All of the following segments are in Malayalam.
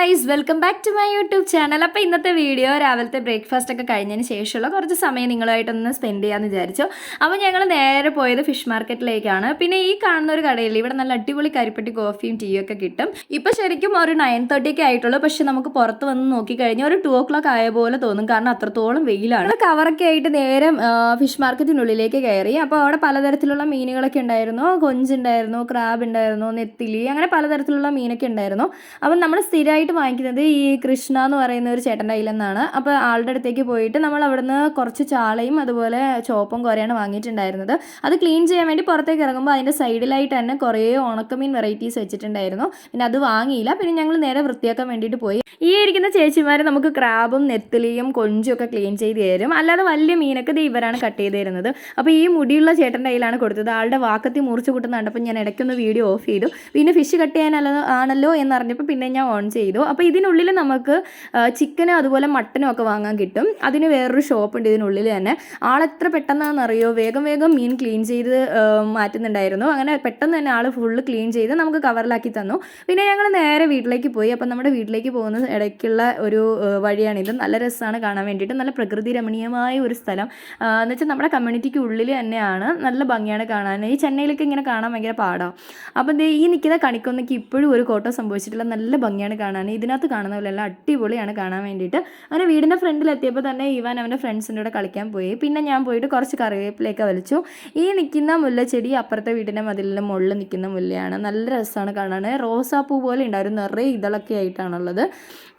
Guys welcome back to my YouTube channel. അപ്പോൾ ഇന്നത്തെ വീഡിയോ രാവിലത്തെ ബ്രേക്ക്ഫാസ്റ്റ് ഒക്കെ കഴിഞ്ഞതിന് ശേഷമുള്ള കുറച്ച് സമയം നിങ്ങളുമായിട്ടൊന്ന് സ്പെൻഡ് ചെയ്യാമെന്ന് വിചാരിച്ചു. അപ്പോൾ ഞങ്ങൾ നേരെ പോയത് ഫിഷ് മാർക്കറ്റിലേക്കാണ്. പിന്നെ ഈ കാണുന്ന ഒരു കടയിൽ ഇവിടെ നല്ല അടിപൊളി കരിപ്പെട്ടി കോഫിയും ടീയും ഒക്കെ കിട്ടും. ഇപ്പോൾ ശരിക്കും ഒരു നയൻ തേർട്ടി ഒക്കെ ആയിട്ടുള്ളൂ. പക്ഷേ നമുക്ക് പുറത്ത് വന്ന് നോക്കിക്കഴിഞ്ഞാൽ ഒരു ടു ഓ ക്ലോക്ക് ആയ പോലെ തോന്നും. കാരണം അത്രത്തോളം വെയിലാണ്. കവറൊക്കെ ആയിട്ട് നേരെ ഫിഷ് മാർക്കറ്റിനുള്ളിലേക്ക് കയറി. അപ്പോൾ അവിടെ പലതരത്തിലുള്ള മീനുകളൊക്കെ ഉണ്ടായിരുന്നു. കൊഞ്ചുണ്ടായിരുന്നു ക്രാബ് ഉണ്ടായിരുന്നു നെത്തിലി അങ്ങനെ പലതരത്തിലുള്ള മീനൊക്കെ ഉണ്ടായിരുന്നു. അപ്പം നമ്മൾ സ്ഥിരമായിട്ട് വാങ്ങിക്കുന്നത് ഈ കൃഷ്ണ എന്ന് പറയുന്ന ഒരു ചേട്ടന്റെ കയ്യിൽ നിന്നാണ്. അപ്പോൾ ആളുടെ അടുത്തേക്ക് പോയിട്ട് നമ്മൾ അവിടുന്ന് കുറച്ച് ചാളയും അതുപോലെ ചോപ്പും കുറേയാണ് വാങ്ങിയിട്ടുണ്ടായിരുന്നത്. അത് ക്ലീൻ ചെയ്യാൻ വേണ്ടി പുറത്തേക്ക് ഇറങ്ങുമ്പോൾ അതിന്റെ സൈഡിലായിട്ട് തന്നെ കുറേ ഉണക്കമീൻ വെറൈറ്റീസ് വെച്ചിട്ടുണ്ടായിരുന്നു. പിന്നെ അത് വാങ്ങിയില്ല. പിന്നെ ഞങ്ങൾ നേരെ വൃത്തിയാക്കാൻ വേണ്ടിയിട്ട് പോയി. ഈ ഇരിക്കുന്ന ചേച്ചിമാർ നമുക്ക് ക്രാബും നെത്തലിയും കൊഞ്ചും ഒക്കെ ക്ലീൻ ചെയ്ത് തരും. അല്ലാതെ വലിയ മീനൊക്കെ ദേ ഇവരാണ് കട്ട് ചെയ്ത് തരുന്നത്. അപ്പോൾ ഈ മുടിയുള്ള ചേട്ടന്റെ കയ്യിലാണ് കൊടുത്തത്. ആളുടെ വാക്കത്തി മുറിച്ച് കൂട്ടുന്ന അപ്പോൾ ഞാൻ ഇടയ്ക്കൊന്ന് വീഡിയോ ഓഫ് ചെയ്തു. പിന്നെ ഫിഷ് കട്ട് ചെയ്യാനല്ല ആണല്ലോ എന്നറിഞ്ഞപ്പോൾ പിന്നെ ഞാൻ ഓൺ ചെയ്തു. അപ്പോൾ ഇതിനുള്ളിൽ നമുക്ക് ചിക്കനും അതുപോലെ മട്ടനും ഒക്കെ വാങ്ങാൻ കിട്ടും. അതിന് വേറൊരു ഷോപ്പ് ഉണ്ട് ഇതിനുള്ളിൽ തന്നെ. ആളെത്ര പെട്ടെന്നാണെന്നറിയോ? വേഗം വേഗം മീൻ ക്ലീൻ ചെയ്ത് മാറ്റുന്നുണ്ടായിരുന്നു. അങ്ങനെ പെട്ടെന്ന് തന്നെ ആൾ ഫുള്ള് ക്ലീൻ ചെയ്ത് നമുക്ക് കവറിലാക്കി തന്നു. പിന്നെ ഞങ്ങൾ നേരെ വീട്ടിലേക്ക് പോയി. അപ്പം നമ്മുടെ വീട്ടിലേക്ക് പോകുന്ന ഇടയ്ക്കുള്ള ഒരു വഴിയാണിത്. നല്ല രസമാണ് കാണാൻ വേണ്ടിയിട്ട്. നല്ല പ്രകൃതി രമണീയമായ ഒരു സ്ഥലം. എന്ന് വെച്ചാൽ നമ്മുടെ കമ്മ്യൂണിറ്റിക്ക് ഉള്ളിൽ തന്നെയാണ്. നല്ല ഭംഗിയാണ് കാണാൻ. ഈ ചെന്നൈയിലൊക്കെ ഇങ്ങനെ കാണാൻ ഭയങ്കര പാടാണ് അപ്പം ഈ നിൽക്കുന്ന കണിക്കൊന്നയ്ക്ക് ഇപ്പോഴും ഒരു കോട്ടം സംഭവിച്ചിട്ടില്ല നല്ല ഭംഗിയാണ് കാണാൻ. ഇതിനകത്ത് കാണുന്ന പോലെ എല്ലാം അടിപൊളിയാണ് കാണാൻ വേണ്ടിയിട്ട്. അങ്ങനെ വീടിന്റെ ഫ്രണ്ടിലെത്തിയപ്പോൾ തന്നെ ഇവാൻ അവന്റെ ഫ്രണ്ട്സിന്റെ കൂടെ കളിക്കാൻ പോയി. പിന്നെ ഞാൻ പോയിട്ട് കുറച്ച് കറിവേപ്പിലേക്ക് വലിച്ചു. ഈ നിൽക്കുന്ന മുല്ലച്ചെടി അപ്പുറത്തെ വീടിന്റെ മതിലിന്റെ മുകളിൽ നിൽക്കുന്ന മുല്ലയാണ്. നല്ല രസമാണ് കാണാൻ. റോസാപ്പൂ പോലെ ഉണ്ടായിരുന്നു. നിറയെ ഇതളൊക്കെ ആയിട്ടാണുള്ളത്.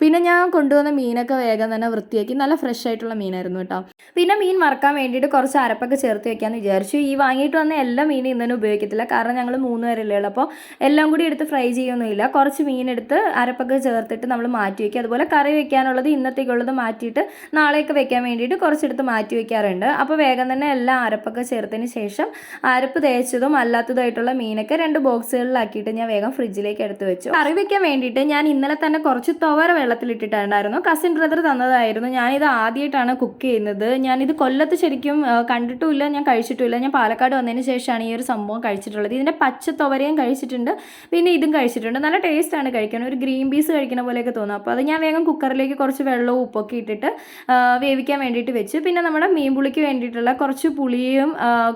പിന്നെ ഞാൻ കൊണ്ടുവന്ന മീനൊക്കെ വേഗം തന്നെ വൃത്തിയാക്കി. നല്ല ഫ്രഷ് ആയിട്ടുള്ള മീനായിരുന്നു കേട്ടോ. പിന്നെ മീൻ വറക്കാൻ വേണ്ടിയിട്ട് കുറച്ച് അരപ്പൊക്കെ ചേർത്ത് വെക്കാമെന്ന് വിചാരിച്ചു. ഈ വാങ്ങിയിട്ട് വന്ന എല്ലാ മീനും ഇന്നൊന്നും ഉപയോഗിക്കത്തില്ല. കാരണം ഞങ്ങൾ മൂന്ന് പേരല്ലേ ഉള്ളൂ അപ്പോൾ എല്ലാം കൂടി എടുത്ത് ഫ്രൈ ചെയ്യൊന്നുമില്ല കുറച്ച് മീനെടുത്ത് അരപ്പൊക്കെ ചേർത്തിട്ട് നമ്മൾ മാറ്റി വയ്ക്കുക. അതുപോലെ കറി വെക്കാനുള്ളത് ഇന്നത്തേക്കുള്ളത് മാറ്റിയിട്ട് നാളെയൊക്കെ വെക്കാൻ വേണ്ടിയിട്ട് കുറച്ചെടുത്ത് മാറ്റി വെക്കാറുണ്ട് അപ്പോൾ വേഗം തന്നെ എല്ലാം അരപ്പൊക്കെ ചേർത്തതിന് ശേഷം അരപ്പ് തേച്ചതും അല്ലാത്തതുമായിട്ടുള്ള മീനൊക്കെ രണ്ട് ബോക്സുകളിലാക്കിയിട്ട് ഞാൻ വേഗം ഫ്രിഡ്ജിലേക്ക് എടുത്ത് വെച്ചു. കറി വെക്കാൻ വേണ്ടിയിട്ട് ഞാൻ ഇന്നലെ തന്നെ കുറച്ച് തുവര വെള്ളത്തിലിട്ടിട്ടുണ്ടായിരുന്നു. Cousin brother തന്നതായിരുന്നു. ഞാനിത് ആദ്യമായിട്ടാണ് കുക്ക് ചെയ്യുന്നത്. ഞാനിത് കൊല്ലത്ത് ശരിക്കും കണ്ടിട്ടുമില്ല ഞാൻ കഴിച്ചിട്ടുമില്ല. ഞാൻ പാലക്കാട് വന്നതിന് ശേഷമാണ് ഈ ഒരു സംഭവം കഴിച്ചിട്ടുള്ളത്. ഇതിന്റെ പച്ച തുവരയും കഴിച്ചിട്ടുണ്ട്. പിന്നെ ഇതും കഴിച്ചിട്ടുണ്ട്. നല്ല ടേസ്റ്റാണ് കഴിക്കാൻ. ഒരു ഗ്രീൻ പീസ് കഴിക്കുന്ന പോലെയൊക്കെ തോന്നും. അപ്പോൾ അത് ഞാൻ വേഗം കുക്കറിലേക്ക് കുറച്ച് വെള്ളവും ഉപ്പൊക്കെ ഇട്ടിട്ട് വേവിക്കാൻ വേണ്ടിയിട്ട് വെച്ച്. പിന്നെ നമ്മുടെ മീൻ പുളിക്ക് വേണ്ടിയിട്ടുള്ള കുറച്ച് പുളിയും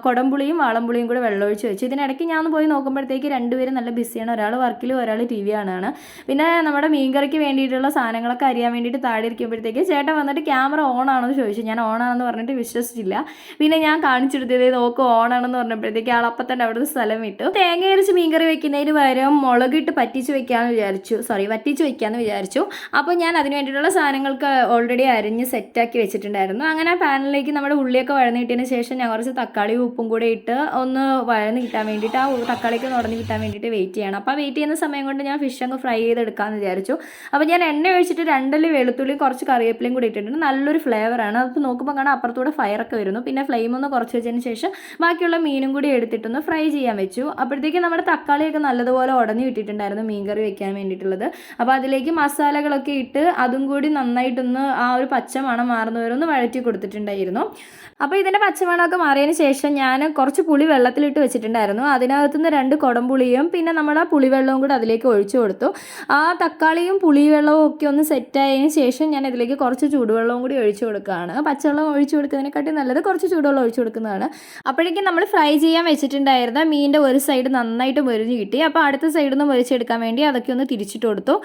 കുടംപുളിയും വാളംപുളിയും കൂടെ വെള്ളമൊഴിച്ച് വെച്ച്. ഇതിനിടയ്ക്ക് ഞാൻ പോയി നോക്കുമ്പോഴത്തേക്ക് രണ്ടുപേരും നല്ല ബിസിയാണ്. ഒരാൾ വർക്കിലും ഒരാൾ ടി വി ആണാണ് പിന്നെ നമ്മുടെ മീൻകറിക്ക് വേണ്ടിയിട്ടുള്ള സാധനങ്ങളൊക്കെ അറിയാൻ വേണ്ടിയിട്ട് താഴെ ഇരിക്കുമ്പോഴത്തേക്ക് ചേട്ടൻ വന്നിട്ട് ക്യാമറ ഓൺ ആണോ എന്ന് ചോദിച്ചു. ഞാൻ ഓൺ ആണെന്ന് പറഞ്ഞിട്ട് വിശ്വസിച്ചില്ല. പിന്നെ ഞാൻ കാണിച്ചെടുത്തത് നോക്ക് ഓൺ ആണെന്ന് പറഞ്ഞപ്പോഴത്തേക്ക് ആൾ അപ്പം തന്നെ അവിടുന്ന് സ്ഥലം വിട്ടു. തേങ്ങ അരച്ച് മീൻകറി വെക്കുന്നതിന് പകരം മുളകിട്ട് പറ്റിച്ച് വെക്കാമെന്ന് വിചാരിച്ചു. സോറി വറ്റിച്ച് വെക്കാമെന്ന് വിചാരിച്ചു. അപ്പോൾ ഞാൻ അതിന് വേണ്ടിയിട്ടുള്ള സാധനങ്ങൾക്ക് ഓൾറെഡി അരിഞ്ഞ് സെറ്റാക്കി വെച്ചിട്ടുണ്ടായിരുന്നു. അങ്ങനെ ആ പാനിലേക്ക് നമ്മുടെ ഉള്ളിയൊക്കെ വഴന്ന് കിട്ടിയതിന് ശേഷം ഞാൻ കുറച്ച് തക്കാളി ഉപ്പും കൂടെ ഇട്ട് ഒന്ന് വഴന്ന് കിട്ടാൻ വേണ്ടിയിട്ട് ആ തക്കാളിയൊക്കെ നുടഞ്ഞ് കിട്ടാൻ വേണ്ടിയിട്ട് വെയിറ്റ് ചെയ്യണം. അപ്പോൾ വെയിറ്റ് ചെയ്യുന്ന സമയം കൊണ്ട് ഞാൻ ഫിഷ് അങ്ങ് ഫ്രൈ ചെയ്തെടുക്കാമെന്ന് വിചാരിച്ചു. അപ്പോൾ ഞാൻ എണ്ണ ഒഴിച്ചിട്ട് രണ്ടൽ വെളുത്തുള്ളിയും കുറച്ച് കറിവേപ്പിലയും കൂടി ഇട്ടിട്ടുണ്ട്. നല്ലൊരു ഫ്ലേവറാണ് അത് നോക്കുമ്പോൾ കാണാൻ അപ്പുറത്തൂടെ ഫയറൊക്കെ വരുന്നു. പിന്നെ ഫ്ലെയിം ഒന്ന് കുറച്ച് വെച്ചതിന് ശേഷം ബാക്കിയുള്ള മീനും കൂടി എടുത്തിട്ടൊന്ന് ഫ്രൈ ചെയ്യാൻ വെച്ചു. അപ്പോഴത്തേക്കും നമ്മുടെ തക്കാളിയൊക്കെ നല്ലതുപോലെ ഉടഞ്ഞു കിട്ടിയിട്ടുണ്ടായിരുന്നു മീൻ കറി വെക്കാൻ വേണ്ടിയിട്ടുള്ളത്. അപ്പോൾ അതിലേക്ക് മസാലകളൊക്കെ ഇട്ട് അതും കൂടി നന്നായിട്ടൊന്ന് ആ ഒരു പച്ചമണം മാറുന്നവരൊന്ന് വഴറ്റി കൊടുത്തിട്ടുണ്ടായിരുന്നു. അപ്പോൾ ഇതിന്റെ പച്ചമണമൊക്കെ മാറിയതിന് ശേഷം ഞാൻ കുറച്ച് പുളി വെള്ളത്തിലിട്ട് വെച്ചിട്ടുണ്ടായിരുന്നു. അതിനകത്തുനിന്ന് രണ്ട് കുടംപുളിയും പിന്നെ നമ്മൾ നമ്മുടെ പുളിവെള്ളവും കൂടി അതിലേക്ക് ഒഴിച്ചു കൊടുത്തു. ആ തക്കാളിയും പുളിവെള്ളവും ഒക്കെ ഒന്ന് സെറ്റായതിന് ശേഷം ഞാൻ ഇതിലേക്ക് കുറച്ച് ചൂടുവെള്ളവും കൂടി ഒഴിച്ചു കൊടുക്കുകയാണ്. പച്ചവെള്ളം ഒഴിച്ചു കൊടുക്കുന്നതിനെക്കാട്ടി നല്ലത് കുറച്ച് ചൂടുവെള്ളം ഒഴിച്ചു കൊടുക്കുന്നതാണ്. അപ്പോഴേക്കും നമ്മൾ ഫ്രൈ ചെയ്യാൻ വെച്ചിട്ടുണ്ടായിരുന്ന മീനിന്റെ ഒരു സൈഡ് നന്നായിട്ട് മുരിഞ്ഞ് കിട്ടി. അപ്പോൾ അടുത്ത സൈഡിൽ നിന്ന് മുരിച്ചെടുക്കാൻ വേണ്ടി അതൊക്കെ ഒന്ന് തിരിച്ചിട്ട് കൊടുത്തു.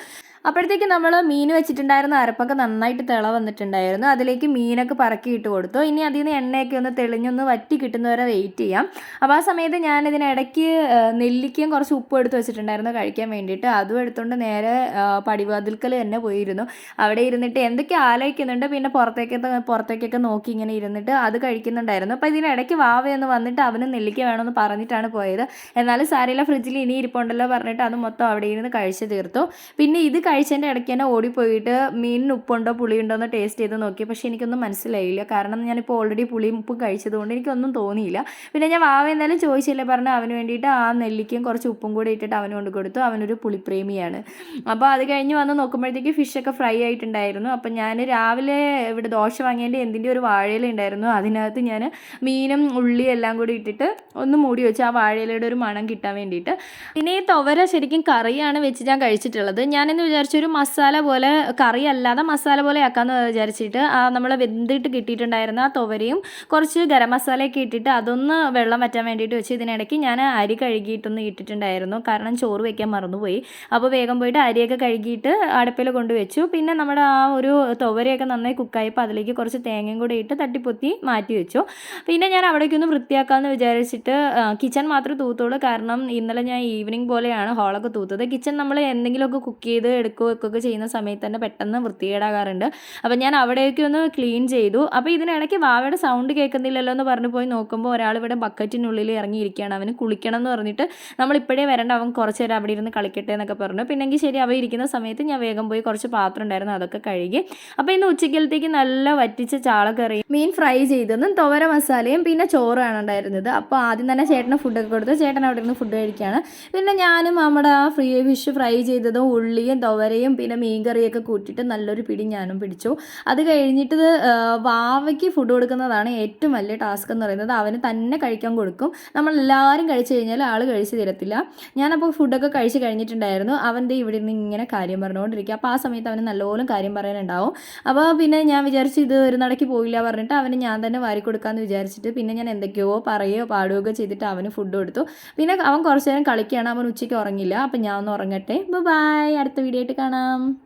അപ്പോഴത്തേക്ക് നമ്മൾ മീൻ വെച്ചിട്ടുണ്ടായിരുന്ന അരപ്പൊക്കെ നന്നായിട്ട് തിള വന്നിട്ടുണ്ടായിരുന്നു. അതിലേക്ക് മീനൊക്കെ പറക്കി ഇട്ട് കൊടുത്തു. ഇനി അതിൽ നിന്ന് എണ്ണയൊക്കെ ഒന്ന് തെളിഞ്ഞൊന്ന് വറ്റി കിട്ടുന്നവരെ വെയിറ്റ് ചെയ്യാം. അപ്പോൾ ആ സമയത്ത് ഞാൻ ഇതിനിടയ്ക്ക് നെല്ലിക്കയും കുറച്ച് ഉപ്പും എടുത്ത് വെച്ചിട്ടുണ്ടായിരുന്നു കഴിക്കാൻ വേണ്ടിയിട്ട്. അതും എടുത്തുകൊണ്ട് നേരെ പടിവാതിൽക്കൽ തന്നെ പോയിരുന്നു. അവിടെ ഇരുന്നിട്ട് എന്തൊക്കെ ആലോചിക്കുന്നുണ്ട് പിന്നെ പുറത്തേക്കൊക്കെ പുറത്തേക്കൊക്കെ നോക്കി ഇങ്ങനെ ഇരുന്നിട്ട് അത് കഴിക്കുന്നുണ്ടായിരുന്നു. അപ്പോൾ ഇതിനിടയ്ക്ക് വാവയൊന്ന് വന്നിട്ട് അവന് നെല്ലിക്ക വേണമെന്ന് പറഞ്ഞിട്ടാണ് പോയത്. എന്നാലും സാരിയില്ല ഫ്രിഡ്ജിൽ ഇനി ഇരിപ്പുണ്ടല്ലോ പറഞ്ഞിട്ട് അത് മൊത്തം അവിടെ ഇരുന്ന് കഴിച്ചു തീർത്തു. പിന്നെ ഇത് കഴിച്ചതിന്റെ ഇടയ്ക്ക് തന്നെ ഓടിപ്പോയിട്ട് മീനിന് ഉപ്പുണ്ടോ പുളിയുണ്ടോ എന്ന് ടേസ്റ്റ് ചെയ്ത് നോക്കി. പക്ഷേ എനിക്കൊന്നും മനസ്സിലായില്ല. കാരണം ഞാനിപ്പോൾ ഓൾറെഡി പുളിയും ഉപ്പും കഴിച്ചതുകൊണ്ട് എനിക്കൊന്നും തോന്നിയില്ല. പിന്നെ ഞാൻ വാവ എന്തായാലും ചോദിച്ചില്ല. പറഞ്ഞു അവന് വേണ്ടിയിട്ട് ആ നെല്ലിക്കയും കുറച്ച് ഉപ്പും കൂടി ഇട്ടിട്ട് അവന് കൊണ്ട് കൊടുത്തു. അവനൊരു പുളിപ്രേമിയാണ്. അപ്പോൾ അത് കഴിഞ്ഞ് വന്ന് നോക്കുമ്പോഴത്തേക്ക് ഫിഷൊക്കെ ഫ്രൈ ആയിട്ടുണ്ടായിരുന്നു. അപ്പം ഞാൻ രാവിലെ ഇവിടെ ദോശ വാങ്ങിയതിന്റെ എന്തിന്റെ ഒരു വാഴയില ഉണ്ടായിരുന്നു. അതിനകത്ത് ഞാൻ മീനും ഉള്ളിയും എല്ലാം കൂടി ഇട്ടിട്ട് ഒന്ന് മൂടി വെച്ച്. ആ വാഴയിലയുടെ ഒരു മണം കിട്ടാൻ വേണ്ടിയിട്ട്. പിന്നെ ഈ തുവര ശരിക്കും കറിയാണ് വെച്ച് ഞാൻ കഴിച്ചിട്ടുള്ളത്. ഞാനെന്ന് വിചാരിച്ചു വിചാരിച്ചു ഒരു മസാല പോലെ കറി അല്ലാതെ മസാല പോലെ ആക്കാമെന്ന് വിചാരിച്ചിട്ട് ആ നമ്മൾ വെന്തിട്ട് കിട്ടിയിട്ടുണ്ടായിരുന്ന ആ തുവരയും കുറച്ച് ഗരം മസാലയൊക്കെ ഇട്ടിട്ട് അതൊന്ന് വെള്ളം വറ്റാൻ വേണ്ടിയിട്ട് വെച്ച് ഇതിനിടയ്ക്ക് ഞാൻ അരി കഴുകിയിട്ടൊന്ന് ഇട്ടിട്ടുണ്ടായിരുന്നു. കാരണം ചോറ് വെക്കാൻ മറന്നുപോയി. അപ്പോൾ വേഗം പോയിട്ട് അരിയൊക്കെ കഴുകിയിട്ട് അടുപ്പിൽ കൊണ്ടുവച്ചു. പിന്നെ നമ്മുടെ ആ ഒരു തുവരയൊക്കെ നന്നായി കുക്കായപ്പോൾ അതിലേക്ക് കുറച്ച് തേങ്ങയും കൂടി ഇട്ട് തട്ടിപ്പൊത്തി മാറ്റി വെച്ചു. പിന്നെ ഞാൻ അവിടേക്കൊന്ന് വൃത്തിയാക്കാമെന്ന് വിചാരിച്ചിട്ട് കിച്ചൺ മാത്രം തൂത്തോളൂ കാരണം ഇന്നലെ ഞാൻ ഈവനിങ് പോലെയാണ് ഹോളൊക്കെ തൂത്തത്. കിച്ചൺ നമ്മൾ എന്തെങ്കിലുമൊക്കെ കുക്ക് ചെയ്ത് എടുക്കുകയോ വെക്കുകയൊക്കെ ചെയ്യുന്ന സമയത്ത് തന്നെ പെട്ടെന്ന് വൃത്തികേടാകാറുണ്ട്. അപ്പം ഞാൻ അവിടെയൊക്കെ ഒന്ന് ക്ലീൻ ചെയ്തു. അപ്പോൾ ഇതിനിടയ്ക്ക് വാവയുടെ സൗണ്ട് കേൾക്കുന്നില്ലല്ലോ എന്ന് പറഞ്ഞു പോയി നോക്കുമ്പോൾ ഒരാൾ ഇവിടെ ബക്കറ്റിനുള്ളിൽ ഇറങ്ങിയിരിക്കുകയാണ്. അവന് കുളിക്കണം എന്ന് പറഞ്ഞിട്ട് നമ്മൾ ഇപ്പോഴേ വരണ്ട അവൻ കുറച്ച് നേരം അവിടെ ഇരുന്ന് കളിക്കട്ടെ എന്നൊക്കെ പറഞ്ഞു. പിന്നെങ്കിൽ ശരി അവ ഇരിക്കുന്ന സമയത്ത് ഞാൻ വേഗം പോയി കുറച്ച് പാത്രം ഉണ്ടായിരുന്നു അതൊക്കെ കഴുകി. അപ്പോൾ ഇന്ന് ഉച്ചക്കലത്തേക്ക് നല്ല വറ്റിച്ച ചാളക്കറിയും മീൻ ഫ്രൈ ചെയ്തതും തുവര മസാലയും പിന്നെ ചോറാണ് ഉണ്ടായിരുന്നത്. അപ്പോൾ ആദ്യം തന്നെ ചേട്ടന് ഫുഡൊക്കെ കൊടുത്തു. ചേട്ടൻ അവിടെ ഇരുന്ന് ഫുഡ് കഴിക്കുകയാണ്. പിന്നെ ഞാനും നമ്മുടെ ഫ്രീ ഫിഷ് ഫ്രൈ ചെയ്തതും ഉള്ളിയും തുവരയും പിന്നെ മീൻകറിയൊക്കെ കൂട്ടിയിട്ട് നല്ലൊരു പിടി ഞാനും പിടിച്ചു. അത് കഴിഞ്ഞിട്ട് വാവയ്ക്ക് ഫുഡ് കൊടുക്കുന്നതാണ് ഏറ്റവും വലിയ ടാസ്ക് എന്ന് പറയുന്നത്. അവന് തന്നെ കഴിക്കാൻ കൊടുക്കും. നമ്മളെല്ലാവരും കഴിച്ചു കഴിഞ്ഞാൽ ആൾ കഴിച്ചു തരത്തില്ല. ഞാനപ്പോൾ ഫുഡൊക്കെ കഴിച്ച് കഴിഞ്ഞിട്ടുണ്ടായിരുന്നു. അവന്റെ ഇവിടെ നിന്ന് ഇങ്ങനെ കാര്യം പറഞ്ഞുകൊണ്ടിരിക്കുക. അപ്പോൾ ആ സമയത്ത് അവന് നല്ലപോലെ കാര്യം പറയാനുണ്ടാവും. അപ്പോൾ പിന്നെ ഞാൻ വിചാരിച്ചു ഇത് ഒരു നടക്ക് പോയില്ല പറഞ്ഞിട്ട് അവന് ഞാൻ തന്നെ വാരി കൊടുക്കാമെന്ന് വിചാരിച്ചിട്ട് പിന്നെ ഞാൻ എന്തൊക്കെയോ പറയുകയോ പാടുകയോ ചെയ്തിട്ട് അവന് ഫുഡ് കൊടുത്തു. പിന്നെ അവൻ കുറച്ച് നേരം കളിക്കുകയാണ്. അവൻ ഉച്ചയ്ക്ക് ഉറങ്ങില്ല അപ്പം ഞാൻ ഒന്ന് ഉറങ്ങട്ടെ. ബൈ അടുത്ത കാണാം.